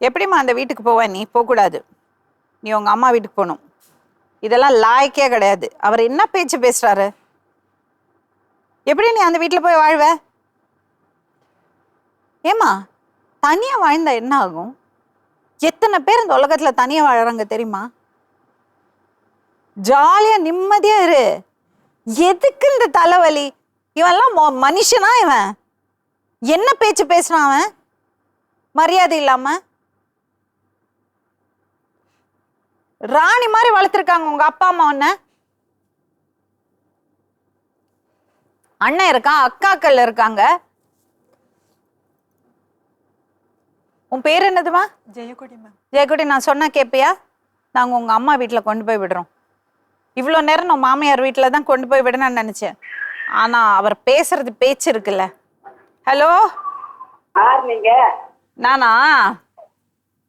எப்படிம்மா அந்த வீட்டுக்கு போவ? நீ போகக்கூடாது. நீ உங்கள் அம்மா வீட்டுக்கு போகணும். இதெல்லாம் லாய்க்கே கிடையாது. அவர் என்ன பேச்சு பேசுகிறாரு எப்படி நீ அந்த வீட்டில் போய் வாழ்வ? ஏமா தனியாக வாழ்ந்தா என்ன ஆகும்? எத்தனை பேர் இந்த உலகத்தில் தனியாக வாழறாங்க தெரியுமா? ஜாலியாக நிம்மதியாக இரு. எதுக்கு இந்த தலைவலி? இவன்லாம் மொ- மனுஷனா இவன்? என்ன பேச்சு பேசுறான் அவன்? மரியாதை இல்லாமல் ராணி மாதிரி வளர்த்துருக்காங்க உங்க அப்பா அம்மா உன்ன. அண்ணன் இருக்கான் அக்காக்கள் இருக்காங்க. உன் பேர் என்னதுமா? ஜெயக்குடி மேம். ஜெயக்குட்டி நான் சொன்னா கேட்பியா நாங்கள் உங்கள் அம்மா வீட்டில் கொண்டு போய் விடுறோம். இவ்வளோ நேரம் நான் மாமியார் வீட்டில் தான் கொண்டு போய் விடணும்னு நினச்சேன். ஆனால் அவர் பேசுறது பேச்சு இருக்குல்ல. ஹலோ யார் நீங்க? நானா?